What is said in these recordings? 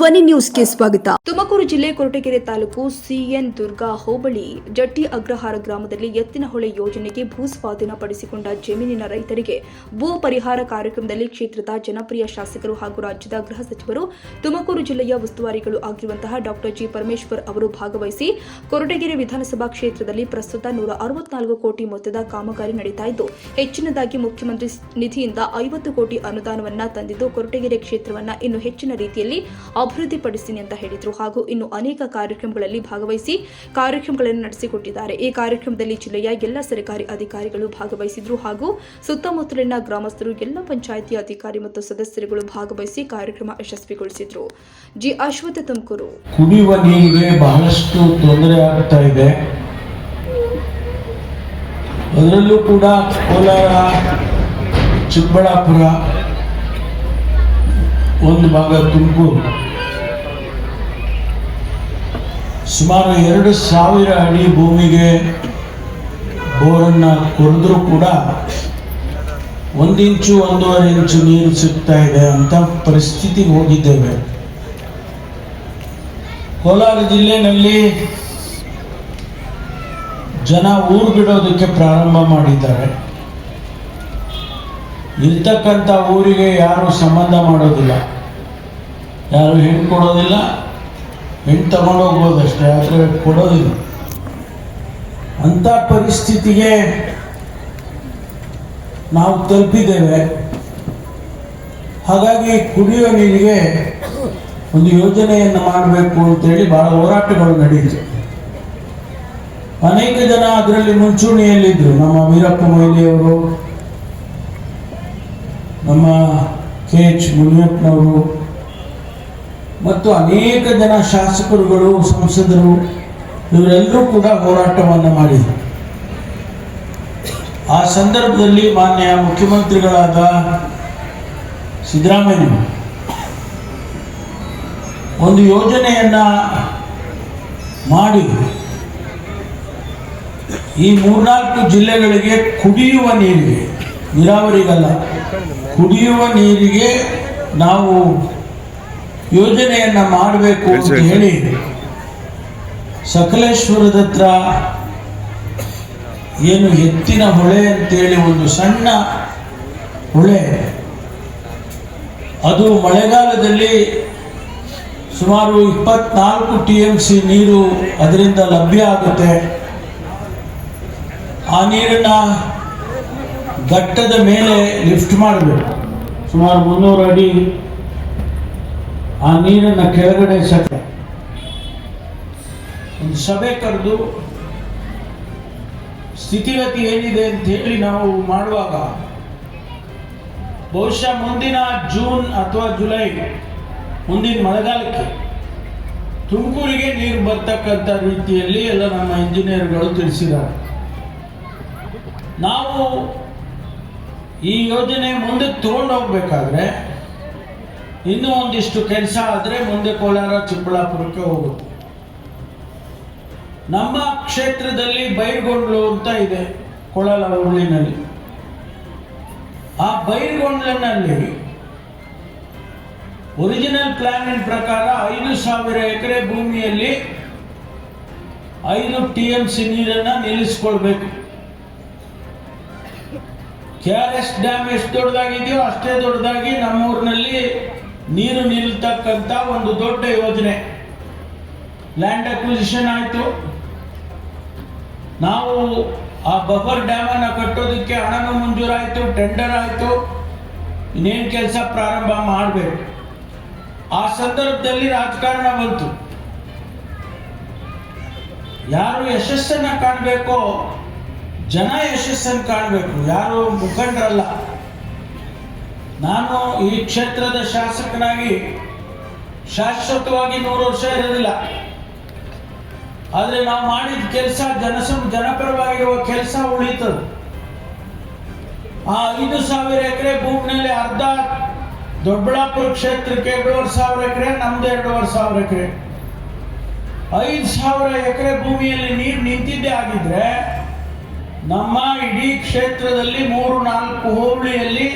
ಧ್ವನಿ ನ್ಯೂಸ್ಗೆ ಸ್ವಾಗತ. ತುಮಕೂರು ಜಿಲ್ಲೆ ಕೊರಟಗೆರೆ ತಾಲೂಕು ಸಿಎನ್ ದುರ್ಗಾ ಹೋಬಳಿ ಜಟ್ಟಿ ಅಗ್ರಹಾರ ಗ್ರಾಮದಲ್ಲಿ ಎತ್ತಿನಹೊಳೆ ಯೋಜನೆಗೆ ಭೂ ಸ್ವಾಧೀನಪಡಿಸಿಕೊಂಡ ಜಮೀನಿನ ರೈತರಿಗೆ ಭೂ ಪರಿಹಾರ ಕಾರ್ಯಕ್ರಮದಲ್ಲಿ ಕ್ಷೇತ್ರದ ಜನಪ್ರಿಯ ಶಾಸಕರು ಹಾಗೂ ರಾಜ್ಯದ ಗೃಹ ಸಚಿವರು, ತುಮಕೂರು ಜಿಲ್ಲೆಯ ಉಸ್ತುವಾರಿಗಳು ಆಗಿರುವಂತಹ ಡಾಕ್ಟರ್ ಜಿ. ಪರಮೇಶ್ವರ್ ಅವರು ಭಾಗವಹಿಸಿ ಕೊರಟಗೆರೆ ವಿಧಾನಸಭಾ ಕ್ಷೇತ್ರದಲ್ಲಿ ಪ್ರಸ್ತುತ ನೂರ ಅರವತ್ನಾಲ್ಕು ಕೋಟಿ ಮೊತ್ತದ ಕಾಮಗಾರಿ ನಡೀತಾ ಇದ್ದು, ಹೆಚ್ಚಿನದಾಗಿ ಮುಖ್ಯಮಂತ್ರಿ ನಿಧಿಯಿಂದ ಐವತ್ತು ಕೋಟಿ ಅನುದಾನವನ್ನ ತಂದಿದ್ದು ಕೊರಟಗೆರೆ ಕ್ಷೇತ್ರವನ್ನ ಇನ್ನು ಹೆಚ್ಚಿನ ರೀತಿಯಲ್ಲಿ ಅಭಿವೃದ್ಧಿಪಡಿಸ್ತೀನಿ ಅಂತ ಹೇಳಿದರು. ಹಾಗೂ ಇನ್ನು ಅನೇಕ ಕಾರ್ಯಕ್ರಮಗಳಲ್ಲಿ ಭಾಗವಹಿಸಿ ಕಾರ್ಯಕ್ರಮಗಳನ್ನು ನಡೆಸಿಕೊಟ್ಟಿದ್ದಾರೆ. ಈ ಕಾರ್ಯಕ್ರಮದಲ್ಲಿ ಜಿಲ್ಲೆಯ ಎಲ್ಲ ಸರ್ಕಾರಿ ಅಧಿಕಾರಿಗಳು ಭಾಗವಹಿಸಿದ್ರು. ಹಾಗೂ ಸುತ್ತಮುತ್ತಲಿನ ಗ್ರಾಮಸ್ಥರು, ಎಲ್ಲ ಪಂಚಾಯಿತಿ ಅಧಿಕಾರಿ ಮತ್ತು ಸದಸ್ಯರುಗಳು ಭಾಗವಹಿಸಿ ಕಾರ್ಯಕ್ರಮ ಯಶಸ್ವಿಗೊಳಿಸಿದ್ರು. ಜಿ. ಅಶ್ವಥ್ ತುಮಕೂರು. ಕುಡಿಯುವ ನೀರಿಗೆ ಬಹಳಷ್ಟು ತೊಂದರೆ ಆಗ್ತಾ ಇದೆ. ಅದರಲ್ಲೂ ಕೂಡ ಕೋಲಾರ, ಚಿಕ್ಕಬಳ್ಳಾಪುರ, ಒಂದು ಭಾಗ ತುಮಕೂರು. ಸುಮಾರು ಎರಡು ಸಾವಿರ ಅಡಿ ಭೂಮಿಗೆ ಬೋರನ್ನು ಕೊರೆದ್ರೂ ಕೂಡ ಒಂದಿಂಚು, ಒಂದೂವರೆ ಇಂಚು ನೀರು ಸಿಗ್ತಾ ಇದೆ ಅಂತ ಪರಿಸ್ಥಿತಿಗೆ ಹೋಗಿದ್ದೇವೆ. ಕೋಲಾರ ಜಿಲ್ಲೆಯಲ್ಲಿ ಜನ ಊರು ಬಿಡೋದಕ್ಕೆ ಪ್ರಾರಂಭ ಮಾಡಿದ್ದಾರೆ. ಇರ್ತಕ್ಕಂಥ ಊರಿಗೆ ಯಾರು ಸಂಬಂಧ ಮಾಡೋದಿಲ್ಲ. ಯಾರು ಹೆಣ್ಣು ಕೊಡೋದಿಲ್ಲ. ಹೆಣ್ಣು ತಗೊಂಡು ಹೋಗ್ಬೋದಷ್ಟೇ ಆದರೆ ಕೊಡೋದಿಲ್ಲ ಅಂಥ ಪರಿಸ್ಥಿತಿಗೆ ನಾವು ತಲುಪಿದ್ದೇವೆ. ಹಾಗಾಗಿ ಕುಡಿಯುವ ನೀರಿಗೆ ಒಂದು ಯೋಜನೆಯನ್ನು ಮಾಡಬೇಕು ಅಂತೇಳಿ ಬಹಳ ಹೋರಾಟಗಳು ನಡೆಯಿತು ಅನೇಕ ಜನ ಅದರಲ್ಲಿ ಮುಂಚೂಣಿಯಲ್ಲಿದ್ದರು. ನಮ್ಮ ವೀರಪ್ಪ ಮೊಯ್ಲಿಯವರು, ನಮ್ಮ ಕೆ ಎಚ್ ಮುನಿಯಪ್ಪನವರು ಮತ್ತು ಅನೇಕ ಜನ ಶಾಸಕರುಗಳು, ಸಂಸದರು, ಇವರೆಲ್ಲರೂ ಕೂಡ ಹೋರಾಟವನ್ನು ಮಾಡಿದರು. ಆ ಸಂದರ್ಭದಲ್ಲಿ ಮಾನ್ಯ ಮುಖ್ಯಮಂತ್ರಿಗಳಾದ ಸಿದ್ದರಾಮಯ್ಯ, ಒಂದು ಯೋಜನೆಯನ್ನ ಮಾಡಿ ಈ ಮೂರ್ನಾಲ್ಕು ಜಿಲ್ಲೆಗಳಿಗೆ ಕುಡಿಯುವ ನೀರಿಗೆ, ನೀರಾವರಿಗಲ್ಲ, ಕುಡಿಯುವ ನೀರಿಗೆ ನಾವು ಯೋಜನೆಯನ್ನ ಮಾಡಬೇಕು ಅಂತ ಹೇಳಿ ಸಕಲೇಶ್ವರದ ಹತ್ರ ಏನು ಎತ್ತಿನ ಹೊಳೆ ಅಂತೇಳಿ ಒಂದು ಸಣ್ಣ ಹೊಳೆ. ಅದು ಮಳೆಗಾಲದಲ್ಲಿ ಸುಮಾರು ಇಪ್ಪತ್ನಾಲ್ಕು ಟಿ ಎಂ ಸಿ ನೀರು ಅದರಿಂದ ಲಭ್ಯ ಆಗುತ್ತೆ. ಆ ನೀರನ್ನ ಘಟ್ಟದ ಮೇಲೆ ಲಿಫ್ಟ್ ಮಾಡಬೇಕು. ಸುಮಾರು ಮುನ್ನೂರು ಅಡಿ ಆ ನೀರನ್ನು ಕೆಳಗಡೆ ಸಕ ಒಂದು ಸಭೆ ಕರೆದು ಸ್ಥಿತಿಗತಿ ಏನಿದೆ ಅಂತ ಹೇಳಿ ನಾವು ಮಾಡುವಾಗ ಬಹುಶಃ ಮುಂದಿನ ಜೂನ್ ಅಥವಾ ಜುಲೈ ಮುಂದಿನ ಮಳೆಗಾಲಕ್ಕೆ ತುಮಕೂರಿಗೆ ನೀರು ಬರ್ತಕ್ಕಂಥ ರೀತಿಯಲ್ಲಿ ಎಲ್ಲ ನಮ್ಮ ಇಂಜಿನಿಯರ್ಗಳು ತಿಳಿಸಿದ್ದಾರೆ. ನಾವು ಈ ಯೋಜನೆ ಮುಂದೆ ತಗೊಂಡು ಹೋಗ್ಬೇಕಾದ್ರೆ ಇನ್ನೂ ಒಂದಿಷ್ಟು ಕೆಲಸ ಆದರೆ ಮುಂದೆ ಕೋಲಾರ, ಚಿಕ್ಕಬಳ್ಳಾಪುರಕ್ಕೆ ಹೋಗುತ್ತೆ. ನಮ್ಮ ಕ್ಷೇತ್ರದಲ್ಲಿ ಬೈರ್ಗೊಂಡ್ಲು ಅಂತ ಇದೆ ಕೊಳಲ ಹುರುಳಿನಲ್ಲಿ ಆ ಬೈರ್ಗೊಂಡ್ಲಿನಲ್ಲಿ ಒರಿಜಿನಲ್ ಪ್ಲಾನಿನ ಪ್ರಕಾರ ಐದು ಸಾವಿರ ಎಕರೆ ಭೂಮಿಯಲ್ಲಿ ಐದು ಟಿ ಎಂ ಸಿ ನೀರನ್ನು ನಿಲ್ಲಿಸ್ಕೊಳ್ಬೇಕು. ಕೆ ಆರ್ ಎಸ್ ಡ್ಯಾಮ್ ಎಷ್ಟು ದೊಡ್ಡದಾಗಿದೆಯೋ ಅಷ್ಟೇ ದೊಡ್ಡದಾಗಿ ನಮ್ಮೂರಿನಲ್ಲಿ ನೀರು ನಿಲ್ತಕ್ಕಂಥ ಒಂದು ದೊಡ್ಡ ಯೋಜನೆ. ಲ್ಯಾಂಡ್ ಅಕ್ವಿಸಿಷನ್ ಆಯಿತು. ನಾವು ಆ ಬಫರ್ ಡ್ಯಾಮನ್ನು ಕಟ್ಟೋದಕ್ಕೆ ಹಣನೂ ಮಂಜೂರಾಯಿತು ಟೆಂಡರ್ ಆಯಿತು. ಇನ್ನೇನು ಕೆಲಸ ಪ್ರಾರಂಭ ಮಾಡಬೇಕು. ಆ ಸಂದರ್ಭದಲ್ಲಿ ರಾಜಕಾರಣ ಬಂತು. ಯಾರು ಯಶಸ್ಸನ್ನು ಕಾಣಬೇಕೋ, ಜನ ಯಶಸ್ಸನ್ನು ಕಾಣಬೇಕು. ಯಾರು ಮುಖಂಡರಲ್ಲ. ನಾನು ಈ ಕ್ಷೇತ್ರದ ಶಾಸಕನಾಗಿ ಶಾಶ್ವತವಾಗಿ ನೂರು ವರ್ಷ ಇರೋದಿಲ್ಲ. ಆದರೆ ನಾವು ಮಾಡಿದ ಕೆಲಸ ಜನಸಂ, ಜನಪರವಾಗಿರುವ ಕೆಲಸ ಉಳಿತದೆ ಆ ಐದು ಸಾವಿರ ಎಕರೆ ಭೂಮಿಯಲ್ಲಿ ಅರ್ಧ ದೊಡ್ಡಬಳ್ಳಾಪುರ ಕ್ಷೇತ್ರಕ್ಕೆ ಎರಡೂವರೆ ಸಾವಿರ ಎಕರೆ, ನಮ್ದು ಎರಡೂವರೆ ಸಾವಿರ ಎಕರೆ. ಐದು ಸಾವಿರ ಎಕರೆ ಭೂಮಿಯಲ್ಲಿ ನೀರು ನಿಂತಿದ್ದೇ ಆಗಿದ್ರೆ ನಮ್ಮ ಇಡೀ ಕ್ಷೇತ್ರದಲ್ಲಿ ಮೂರು ನಾಲ್ಕು ಹೋಬಳಿಯಲ್ಲಿ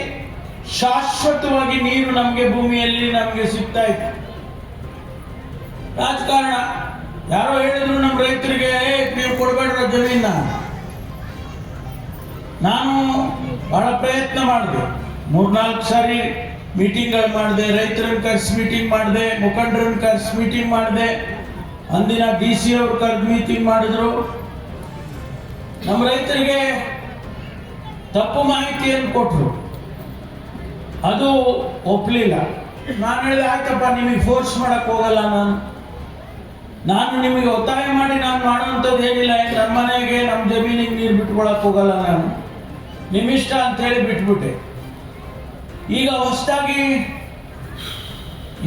ಶಾಶ್ವತವಾಗಿ ನೀರು ನಮಗೆ ಭೂಮಿಯಲ್ಲಿ ನಮಗೆ ಸಿಗ್ತಾ ಇತ್ತು. ರಾಜಕಾರಣ ಯಾರೋ ಹೇಳಿದ್ರು ನಮ್ಮ ರೈತರಿಗೆ "ಏ, ನೀವು ಕೊಡಬೇಡ್ರ ಜಮೀನ ನಾನು ಬಹಳ ಪ್ರಯತ್ನ ಮಾಡಿದೆ. ಮೂರ್ನಾಲ್ಕು ಸಾರಿ ಮೀಟಿಂಗ್ಗಳು ಮಾಡಿದೆ ರೈತರನ್ನು ಕರೆಸಿ ಮೀಟಿಂಗ್ ಮಾಡಿದೆ ಮುಖಂಡರನ್ನು ಕರೆಸಿ ಮೀಟಿಂಗ್ ಮಾಡಿದೆ. ಅಂದಿನ ಡಿ ಸಿ ಅವ್ರು ಕರೆದು ಮೀಟಿಂಗ್ ಮಾಡಿದ್ರು. ನಮ್ಮ ರೈತರಿಗೆ ತಪ್ಪು ಮಾಹಿತಿಯನ್ನು ಕೊಟ್ಟರು ಅದು ಒಪ್ಪಲಿಲ್ಲ ನಾನು ಹೇಳಿದೆ, ಆಯ್ತಪ್ಪ ನಿಮಗೆ ಫೋರ್ಸ್ ಮಾಡಕ್ ಹೋಗಲ್ಲ ನಾನು. ನಾನು ನಿಮಗೆ ಒತ್ತಾಯ ಮಾಡಿ ನಾನು ಮಾಡೋವಂಥದ್ದು ಏನಿಲ್ಲ. ನಮ್ಮ ಮನೆಗೆ, ನಮ್ಮ ಜಮೀನಿಗೆ ನೀರು ಬಿಟ್ಕೊಳಕ್ಕೆ ಹೋಗಲ್ಲ ನಾನು. ನಿಮ್ಮಿಷ್ಟ ಅಂತ ಹೇಳಿ ಬಿಟ್ಬಿಟ್ಟೆ. ಈಗ ಹೊಸದಾಗಿ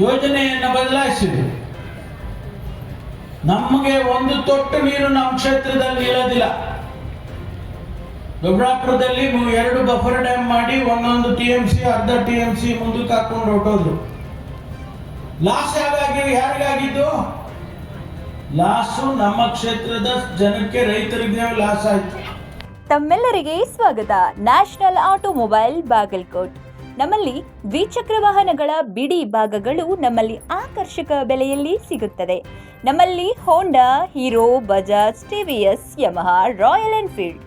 ಯೋಜನೆಯನ್ನು ಬದಲಾಯಿಸಿದೆ. ನಮಗೆ ಒಂದು ತೊಟ್ಟು ನೀರು ನಮ್ಮ ಕ್ಷೇತ್ರದಲ್ಲಿ ನಿಲ್ಲೋದಿಲ್ಲ ದೊಡ್ಡಾಪುರದಲ್ಲಿ ಮು- ಎರಡು ಬಫರ್ ಡ್ಯಾಮ್ ಮಾಡಿ ಒಂದೊಂದು ಟಿ ಎಂ ಸಿ, ಅರ್ಧ ಟಿ ಎಂ ಸಿ ಮುಂದಕ್ಕೆ ಹಾಕೊಂಡು ಹೊರಟೋದ್ರು. ಲಾಸ್ ಯಾಗಾಗಿ ಯಾರಿಗಾಗಿದ್ದು? ಲಾಸು ನಮ್ಮ ಕ್ಷೇತ್ರದ ಜನಕ್ಕೆ ರೈತರಿಗೆ ಲಾಸ್ ಆಯ್ತು. ತಮ್ಮೆಲ್ಲರಿಗೆ ಸ್ವಾಗತ. National automobile Bagalkot. ನಮ್ಮಲ್ಲಿ ದ್ವಿಚಕ್ರ ವಾಹನಗಳ ಬಿಡಿ ಭಾಗಗಳು ನಮ್ಮಲ್ಲಿ ಆಕರ್ಷಕ ಬೆಲೆಯಲ್ಲಿ ಸಿಗುತ್ತದೆ. ನಮ್ಮಲ್ಲಿ Honda Hero Bajaj TVS Yamaha Royal Enfield